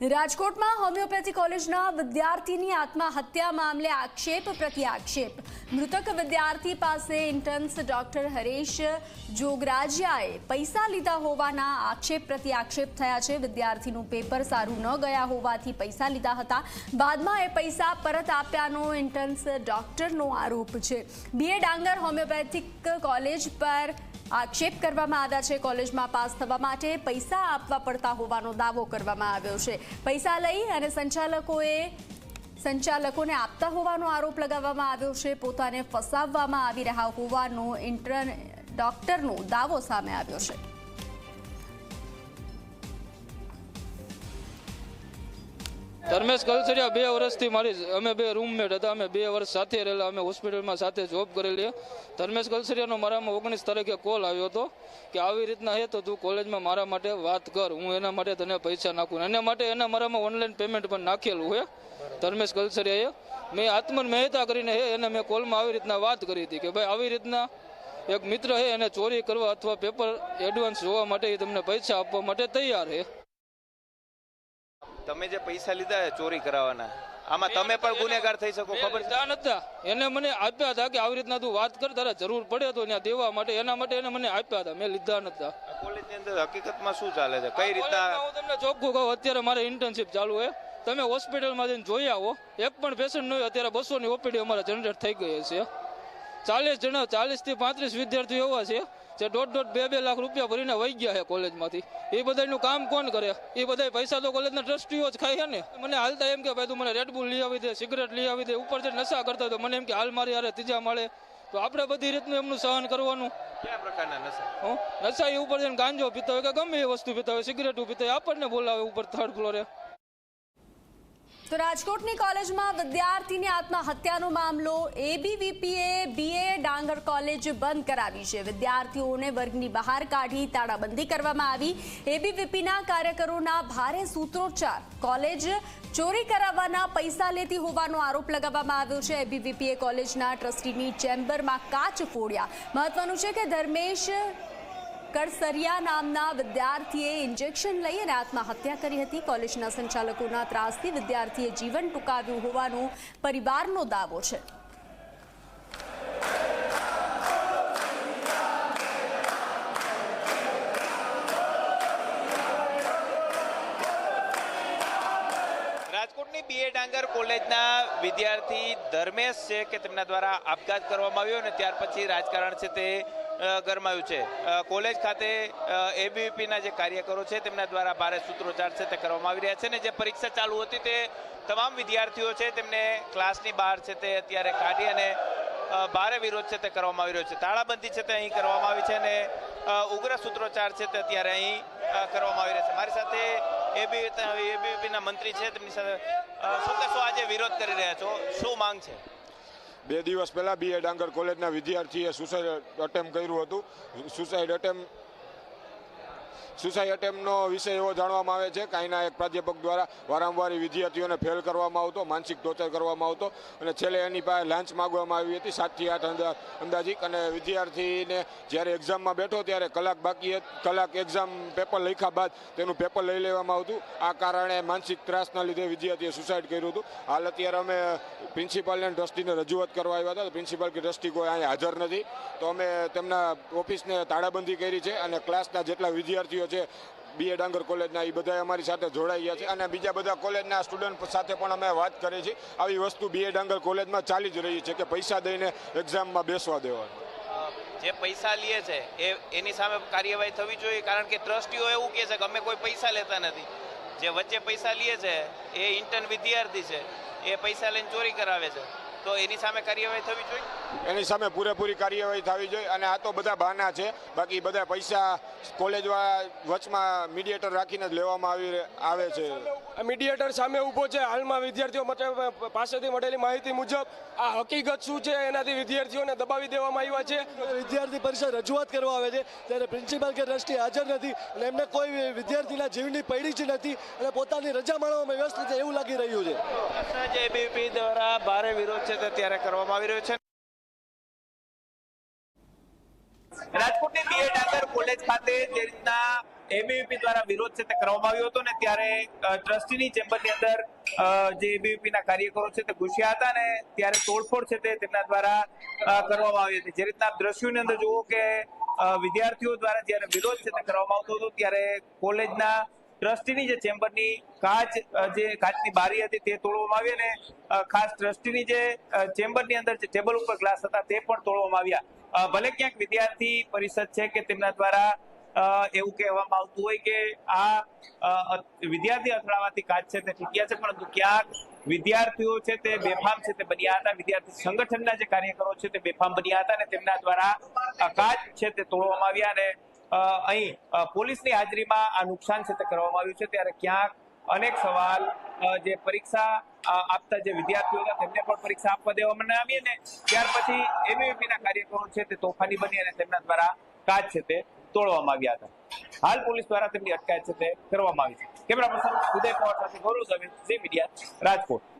રાજકોટમાં હોમિયોપેથી કોલેજના વિદ્યાર્થીની આત્મહત્યા મામલે આક્ષેપ પ્રત્યાક્ષેપ. મૃતક વિદ્યાર્થી પાસે ઇન્ટર્ન્સ ડોક્ટર હરેશ જોગરાજિયાએ પૈસા લીધા હોવાના આક્ષેપ પ્રતિ આક્ષેપ થયા છે. વિદ્યાર્થીનું પેપર સારું ન ગયા હોવાથી પૈસા લીધા હતા. બાદમાં એ પૈસા પરત આપ્યાનો ઇન્ટર્ન્સ ડોક્ટરનો આરોપ છે. બીએ ડાંગર હોમિયોપેથિક કોલેજ પર આક્ષેપ કરવામાં આવ્યા છે. કોલેજમાં પાસ થવા માટે પૈસા આપવા પડતા હોવાનો દાવો કરવામાં આવ્યો છે. પૈસા લઈ અને સંચાલકોએ સંચાલકોને આપતા હોવાનો આરોપ લગાવવામાં આવ્યો છે. પોતાને ફસાવવામાં આવી રહ્યા હોવાનો ઇન્ટર્ન ડોક્ટરનો દાવો સામે આવ્યો છે. ધર્મેશ કલસરિયા બે વર્ષથી મારી અમે બે રૂમમેટ હતા, અમે બે વર્ષ સાથે રહેલા, અમે હોસ્પિટલમાં સાથે જોબ કરેલી. ધર્મેશ કલસરિયાનો મારામાં ઓગણીસ તારીખે કોલ આવ્યો હતો કે આવી રીતના હે તો તું કોલેજમાં મારા માટે વાત કર, હું એના માટે તને પૈસા નાખું. એના માટે એના મારામાં ઓનલાઈન પેમેન્ટ પણ નાખેલું હે ધર્મેશ કલસરિયાએ. મેં આત્મન મહેતા કરીને હે એને મેં કોલમાં આવી રીતના વાત કરી હતી કે ભાઈ આવી રીતના એક મિત્ર હે એને ચોરી કરવા અથવા પેપર એડવાન્સ જોવા માટે એ તમને પૈસા આપવા માટે તૈયાર છે તમે જે પૈસા લીધા છે ચોરી કરાવવાના. આમાં તમે પણ ગુનેગાર થઈ શકો ખબર નતા એને મને આપ્યા હતા કે આવી રીતના તું વાત કર તારે જરૂર પડે તો ત્યાં દેવા માટે એના માટે એને મને આપ્યા હતા. મેં લીધા નતા કોલેજની અંદર હકીકતમાં શું ચાલે છે? કઈ રીતના? હું તમને ચોખ્ખું કહું અત્યારે મારે ઇન્ટર્નશિપ ચાલુ છે. તમે હોસ્પિટલમાં જઈને જોઈ આવો. એક પણ પેશન્ટ નહીં અત્યારે બસો ની ઓપીડી અમારે જનરેટ થઈ ગઈ છે ચાલીસ જણા ચાલીસથી પાંત્રીસ વિદ્યાર્થીઓ એવા છે. જે દોઢ દોઢ બે બે લાખ રૂપિયા ભરીને વહી ગયા છે કોલેજમાંથી. એ બધાનું કામ કોણ કરે? એ બધા પૈસા તો કોલેજના ટ્રસ્ટીઓ જ ખાય છે ને. મને હાલતા એમ કે ભાઈ તું મને રેડબુલ લઈ આવી દે સિગરેટ લઈ આવી દે ઉપર જે નશા કરતા તો મને એમ કે હાલ મારી યારે ત્રીજા માળે. તો આપણે બધી રીતનું એમનું સહન કરવાનું. કયા પ્રકારના નશા? નશા એ ઉપર જઈને ગાંજો પીતા હોય કે ગમે એ વસ્તુ પીતા હોય સિગરેટ પીતા હોય આપણને બોલાવે ઉપર થર્ડ ફ્લોરે તો રાજકોટની કોલેજમાં વિદ્યાર્થીની આત્મહત્યાનો મામલો એબીવીપીએ બીએ ડાંગર કોલેજ બંધ કરાવી છે. વિદ્યાર્થીઓને વર્ગની બહાર કાઢી તાળાબંધી કરવામાં આવી. એબીવીપીના કાર્યકરોના ભારે સૂત્રોચ્ચાર. કોલેજ ચોરી કરાવવાના પૈસા લેતી હોવાનો આરોપ લગાવવામાં આવ્યો છે. એબીવીપીએ કોલેજના ટ્રસ્ટીની ચેમ્બરમાં કાચ ફોડ્યા. મહત્વનું છે કે ધર્મેશ કડસરિયા નામના વિદ્યાર્થીએ ઇન્જેક્શન લઈ અને આત્મહત્યા કરી હતી. કોલેજના સંચાલકોના ત્રાસથી વિદ્યાર્થીએ જીવન ટૂંકાવ્યું હોવાનો પરિવારનો દાવો છે. રાજકોટની બીએ ડાંગર કોલેજના વિદ્યાર્થી ધર્મેશ છે કે તેમના દ્વારા આપઘાત કરવામાં આવ્યો અને ત્યાર પછી રાજકારણ છે તે ગરમાયું છે. કોલેજ ખાતે એબીવીપીના જે કાર્યકરો છે, તેમના દ્વારા ભારે સૂત્રોચ્ચાર છે તે કરવામાં આવી રહ્યા છે અને જે પરીક્ષા ચાલુ હતી તે તમામ વિદ્યાર્થીઓ છે તેમને ક્લાસની બહાર છે તે અત્યારે કાઢી અને ભારે વિરોધ છે તે કરવામાં આવી રહ્યો છે. તાળાબંધી છે તે અહીં કરવામાં આવી છે અને ઉગ્ર સૂત્રોચ્ચાર છે તે અત્યારે અહીં કરવામાં આવી રહ્યા છે. મારી સાથે એબીવીપી એબીવીપીના મંત્રી છે, તેમની સાથે શું કહેશો? આજે વિરોધ કરી રહ્યા છો. શું માંગ છે? બે દિવસ પહેલા બીએ ડાંગર કોલેજના વિદ્યાર્થીએ સુસાઇડ અટેમ્પ કર્યું હતું. સુસાઇડ અટેમ્પ સુસાઇડ અટેમ્પનો વિષય એવો જાણવામાં આવે છે કાંઈના એક પ્રાધ્યાપક દ્વારા વારંવાર વિદ્યાર્થીઓને ફેલ કરવામાં આવતો, માનસિક ટોર્ચર કરવામાં આવતો અને છેલ્લે એની પાસે લાંચ માગવામાં આવી હતી સાતથી આઠ અંદા, અંદાજિક અને વિદ્યાર્થીને જ્યારે એક્ઝામમાં બેઠો ત્યારે કલાક બાકી કલાક એક્ઝામ પેપર લખ્યા બાદ તેનું પેપર લઈ લેવામાં આવતું. આ કારણે માનસિક ત્રાસના લીધે વિદ્યાર્થીએ સુસાઇડ કર્યું હતું. હાલ અત્યારે અમે પ્રિન્સિપાલને ટ્રસ્ટીને રજૂઆત કરવા આવ્યા હતા. પ્રિન્સિપાલ કે ટ્રસ્ટી કોઈ અહીંયા હાજર નથી. તો અમે તેમના ઓફિસને તાળાબંધી કરી છે અને ક્લાસના જેટલા વિદ્યાર્થીઓ છે બીએ ડાંગર કોલેજના એ બધા અમારી સાથે જોડાઈ ગયા છે. અને બીજા બધા કોલેજના સ્ટુડન્ટ સાથે પણ અમે વાત કરી છે આવી વસ્તુ બીએ ડાંગર કોલેજમાં ચાલી જ રહી છે કે પૈસા દઈને એક્ઝામમાં બેસવા દેવાનું જે પૈસા લે છે, એ, એની સામે કાર્યવાહી થવી જોઈએ, કારણ કે ટ્રસ્ટીઓ એવું કહે છે કે અમે કોઈ પૈસા લેતા નથી. જે વચ્ચે પૈસા લે છે, એ ઇન્ટર્ન વિદ્યાર્થી છે, એ પૈસા લઈને ચોરી કરાવે છે. તો એની સામે કાર્યવાહી થવી જોઈએ? એની સામે પૂરેપૂરી કાર્યવાહી થવી જોઈએ અને આ તો બધા બહાના છે. બાકી બધા પૈસા કોલેજ વચમાં મીડિયેટર રાખીને જ લેવામાં આવી આવે છે. મીડિયેટર સામે ઊભો છે. હાલમાં વિદ્યાર્થીઓ માટે પાસેથી મળેલી માહિતી મુજબ આ હકીકત શું છે એનાથી વિદ્યાર્થીઓને દબાવી દેવામાં આવ્યા છે. વિદ્યાર્થી પરિષદ રજૂઆત કરવા આવે છે ત્યારે પ્રિન્સિપાલ કે ટ્રસ્ટી હાજર નથી અને એમને કોઈ વિદ્યાર્થીના જીવની પૈડી જ નથી અને પોતાની રજા માણવામાં વ્યસ્ત છે એવું લાગી રહ્યું છે. દ્વારા ભારે વિરોધ છે તે ત્યારે કરવામાં આવી રહ્યો છે. રાજકોટની બીએ ડાંગર કોલેજ ખાતે જે રીતના એબીવીપી દ્વારા વિરોધ છે તે કરવામાં આવ્યો હતો ને ત્યારે ટ્રસ્ટીની ચેમ્બરની અંદર જે એબીવીપી ના કાર્યકરો છે તે ઘૂસ્યા હતા ને ત્યારે તોડફોડ છે તે તેમના દ્વારા કરવામાં આવી હતી. જે રીતના દ્રશ્યોની અંદર જુઓ કે વિદ્યાર્થીઓ દ્વારા જ્યારે વિરોધ છે તે કરવામાં આવતો હતો ત્યારે કોલેજના ટ્રસ્ટીની જે ચેમ્બરની કાચ જે કાચની બારી હતી તે તોડવામાં આવી અને ખાસ ટ્રસ્ટીની જે ચેમ્બરની અંદર જે ટેબલ ઉપર ગ્લાસ હતા તે પણ તોડવામાં આવ્યા. ભલે ક્યાંક વિદ્યાર્થી પરિષદ છે કે તેમના દ્વારા એવું કહેવામાં આવતું હોય કે આ વિદ્યાર્થી અથડાવાથી કાચ છે તે ઠીક્યા છે, પરંતુ ક્યાંક વિદ્યાર્થીઓ છે તે બેફામ છે તે બન્યા હતા. વિદ્યાર્થી સંગઠનના જે કાર્યકરો છે તે બેફામ બન્યા હતા અને તેમના દ્વારા કાચ છે તે તોડવામાં આવ્યા અને અહીં પોલીસની હાજરીમાં આ નુકસાન છે તે કરવામાં આવ્યું છે. ત્યારે ક્યાંક અનેક સવાલ જે પરીક્ષા આપતા જે વિદ્યાર્થીઓ હતા તેમને પણ પરીક્ષા આપવા દેવામાં આવી અને ત્યાર પછી એમયુપીના કાર્યક્રમો છે તે તોફાની બની અને તેમના દ્વારા કાચ છે તે તોડવામાં આવ્યા હતા. હાલ પોલીસ દ્વારા તેમની અટકાયત છે તે કરવામાં આવી છે. કેમેરા પર્સન ઉદય પવાર સાથે ગૌરવ ઝી મીડિયા રાજકોટ.